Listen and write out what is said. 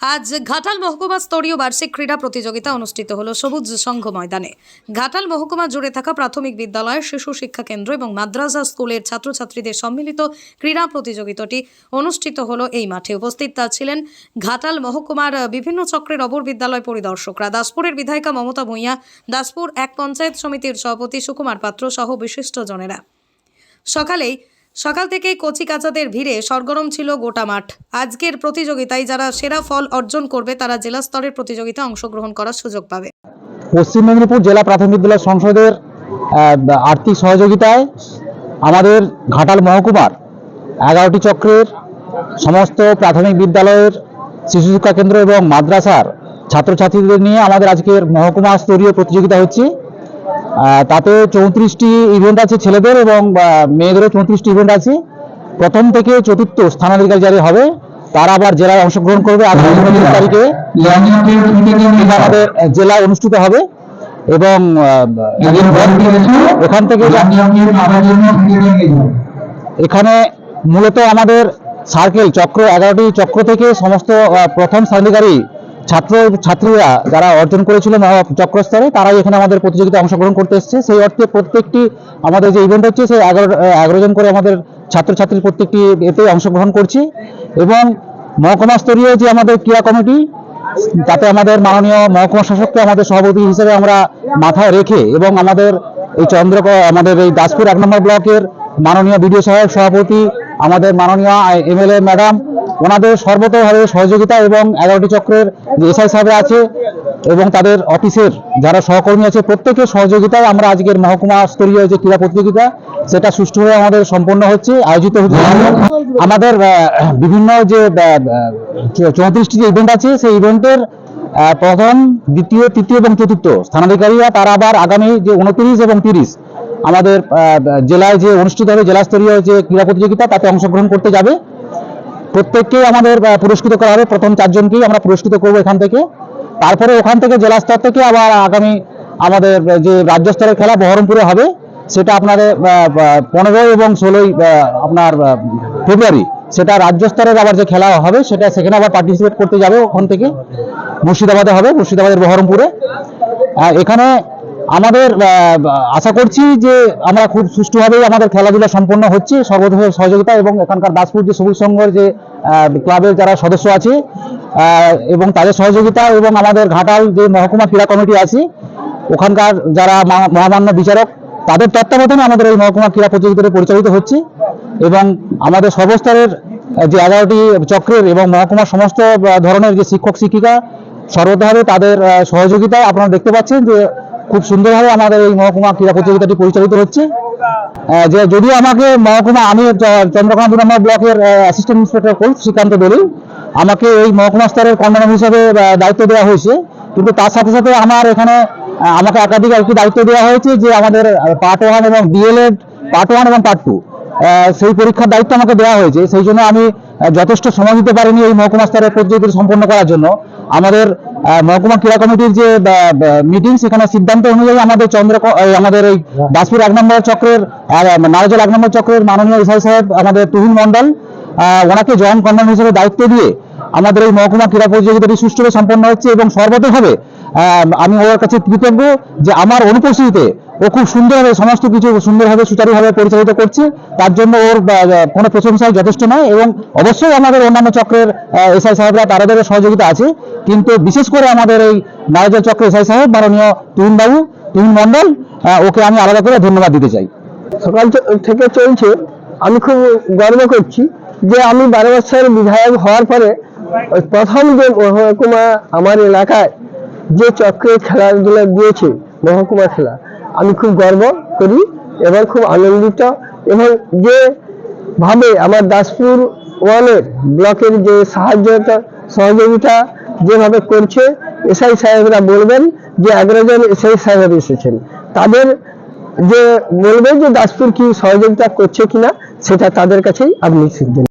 আজ ঘাটাল মহকুমা স্তরীয় বার্ষিক ক্রীড়া প্রতিযোগিতা অনুষ্ঠিত হলো সবুজ সংঘ ময়দানে। ঘাটাল মহকুমা জুড়ে থাকা প্রাথমিক বিদ্যালয়, শিশু শিক্ষা কেন্দ্র এবং মাদ্রাসা স্কুলের ছাত্রছাত্রীদের সম্মিলিত ক্রীড়া প্রতিযোগিতাটি অনুষ্ঠিত হলো এই মাঠে উপস্থিত ছিলেন ঘাটাল মহকুমার বিভিন্ন চক্রের অপর বিদ্যালয় পরিদর্শকরা। দাসপুরের বিধায়িকা মমতা ভূঁইয়া, দাসপুর এক পঞ্চায়েত সমিতির সভাপতি সুকুমার পাত্র সহ বিশিষ্টজনেরা সকালেই সকাল থেকেই কচি কাচাদের ভিড়ে সরগরম ছিল গোটা মাঠ। আজকের প্রতিযোগিতায় যারা সেরা ফল অর্জন করবে, তারা জেলা স্তরের প্রতিযোগিতায় অংশগ্রহণ করার সুযোগ পাবে। পশ্চিম মেদিনীপুর জেলা প্রাথমিক বিদ্যালয় সংসদের আর্থিক সহযোগিতায় আমাদের ঘাটাল মহকুমার এগারোটি চক্রের সমস্ত প্রাথমিক বিদ্যালয়ের শিশু শিক্ষা কেন্দ্র এবং মাদ্রাসার ছাত্রছাত্রীদের নিয়ে আমাদের আজকের মহকুমা স্তরীয় প্রতিযোগিতা হচ্ছে। তাতে চৌত্রিশটি ইভেন্ট আছে ছেলেদের এবং মেয়েদেরও চৌত্রিশটি ইভেন্ট আছে। প্রথম থেকে চতুর্থ স্থানাধিকারী যারা হবে তারা আবার জেলায় অংশগ্রহণ করবে আগামী উনত্রিশ তারিখে। আমাদের জেলায় অনুষ্ঠিত হবে এবং এখান থেকে এখানে মূলত আমাদের সার্কেল চক্র এগারোটি চক্র থেকে সমস্ত প্রথম স্থানাধিকারী ছাত্র ছাত্রীরা যারা অর্জন করেছিল মহা- চক্র স্তরে তারাই এখানে আমাদের প্রতিযোগিতায় অংশগ্রহণ করতে এসছে। সেই অর্থে প্রত্যেকটি আমাদের যে ইভেন্ট হচ্ছে, সেই এগারো এগারো জন করে আমাদের ছাত্রছাত্রী প্রত্যেকটি এতে অংশগ্রহণ করছে। এবং মহকুমা স্তরীয় যে আমাদের ক্রীড়া কমিটি, তাতে আমাদের মাননীয় মহকুমা শাসককে আমাদের সভাপতি হিসেবে আমরা মাথায় রেখে এবং আমাদের এই চন্দ্র আমাদের এই দাসপুর এক নম্বর ব্লকের মাননীয় বিডিও সহায়ক সভাপতি, আমাদের মাননীয় এমএলএ ম্যাডাম, ওনাদের সর্বতভাবে সহযোগিতা এবং এগারোটি চক্রের যে এসআই সাহেব আছে এবং তাদের অফিসের যারা সহকর্মী আছে, প্রত্যেকের সহযোগিতায় আমরা আজকের মহকুমা স্তরীয় যে ক্রীড়া প্রতিযোগিতা, সেটা সুষ্ঠুভাবে আমাদের সম্পন্ন হচ্ছে, আয়োজিত হচ্ছে। আমাদের বিভিন্ন যে চৌত্রিশটি যে ইভেন্ট আছে, সেই ইভেন্টের প্রথম, দ্বিতীয়, তৃতীয় এবং চতুর্থ স্থানাধিকারীরা তারা আবার আগামী যে উনত্রিশ এবং তিরিশ আমাদের জেলায় যে অনুষ্ঠিত হবে জেলা স্তরীয় যে ক্রীড়া প্রতিযোগিতা, তাতে অংশগ্রহণ করতে যাবে। প্রত্যেককেই আমাদের পুরস্কৃত করা হবে। প্রথম চারজনকেই আমরা পুরস্কৃত করব এখান থেকে। তারপরে ওখান থেকে জেলা স্তর থেকে আবার আগামী আমাদের যে রাজ্য স্তরের খেলা বহরমপুরে হবে, সেটা আপনাদের পনেরোই এবং ষোলোই আপনার ফেব্রুয়ারি। সেটা রাজ্য স্তরের আবার যে খেলা হবে, সেটা সেখানে আবার পার্টিসিপেট করতে যাবে ওখান থেকে। মুর্শিদাবাদে হবে, মুর্শিদাবাদের বহরমপুরে। এখানে আমাদের আশা করছি যে আমরা খুব সুষ্ঠুভাবেই আমাদের খেলাধুলা সম্পন্ন হচ্ছে সর্বধর্মের সহযোগিতা এবং এখানকার দাসপুর যে সবুজ সংঘের যে ক্লাবের যারা সদস্য আছে এবং তাদের সহযোগিতা এবং আমাদের ঘাটাল যে মহকুমা ক্রীড়া কমিটি আছে, ওখানকার যারা মহা- মহামান্য বিচারক, তাদের তত্ত্বাবধানে আমাদের এই মহকুমা ক্রীড়া প্রতিযোগিতাটি পরিচালিত হচ্ছে। এবং আমাদের সর্বস্তরের যে এগারোটি চক্রের এবং মহকুমার সমস্ত ধরনের যে শিক্ষক, শিক্ষিকা সর্বতভাবে তাদের সহযোগিতায় আপনারা দেখতে পাচ্ছেন যে খুব সুন্দরভাবে আমাদের এই মহকুমা ক্রীড়া প্রতিযোগিতাটি পরিচালিত হচ্ছে। যে যদিও আমাকে মহকুমা, আমি চন্দ্রকোনা দু ব্লকের অ্যাসিস্ট্যান্ট ইন্সপেক্টর কোর্স শ্রীকান্ত দলিল। আমাকে এই মহকুমা স্তরের কর্মনাম হিসেবে দায়িত্ব দেওয়া হয়েছে। কিন্তু তার সাথে সাথে আমার এখানে আমাকে একাধিক একটি দায়িত্ব দেওয়া হয়েছে যে আমাদের পার্ট ওয়ান এবং ডিএলএড পার্ট ওয়ান এবং পার্ট টু সেই পরীক্ষার দায়িত্ব আমাকে দেওয়া হয়েছে। সেই জন্য আমি যথেষ্ট সময় দিতে পারিনি এই মহকুমা স্তরের প্রতিযোগিতা সম্পন্ন করার জন্য। আমাদের মহকুমা ক্রীড়া কমিটির যে মিটিং সেখানে সিদ্ধান্ত অনুযায়ী আমাদের চন্দ্র আমাদের এই দাসপুর এক নম্বর চক্রের নারজল এক নম্বর চক্রের মাননীয় ইসাই সাহেব, আমাদের তুহিন মন্ডল ওনাকে জয়েন্ট কর্নার হিসেবে দায়িত্ব দিয়ে আমাদের এই মহকুমা ক্রীড়া প্রতিযোগিতাটি সুষ্ঠুভাবে সম্পন্ন হচ্ছে এবং সর্বতভাবে আমি ওর কাছে কৃতজ্ঞ যে আমার অনুপস্থিতিতে ও খুব সুন্দরভাবে, সমস্ত কিছু সুন্দরভাবে, সুচারুভাবে পরিচালিত করছে। তার জন্য ওর কোনো প্রশংসাই যথেষ্ট নয় এবং অবশ্যই আমাদের অন্যান্য চক্রের এসআই সাহেবরা তাদের সহযোগিতা আছে। কিন্তু বিশেষ করে আমাদের এই নারাজল চক্র এসআই সাহেব, মাননীয় বাবু, তুহিন মন্ডল ওকে আমি আলাদা করে ধন্যবাদ দিতে চাই। সকাল থেকে চলছে। আমি খুব গর্ব করছি যে আমি বারো বছর বিধায়ক হওয়ার পরে প্রথম যে মহকুমা আমার এলাকায় যে চক্রে খেলাধুলা দিয়েছে, মহকুমা খেলা আমি খুব গর্ব করি এবং খুব আনন্দিত এবং যে ভাবে আমার দাসপুর ওয়ানের ব্লকের যে সাহায্য সহযোগিতা যেভাবে করছে, এসআই সাহেবরা বলবেন যে এগারো জন এসআই সাহেব এসেছেন। তাদের যে বলবে যে দাসপুর কি সহযোগিতা করছে কিনা, সেটা তাদের কাছেই আপনি শিখবেন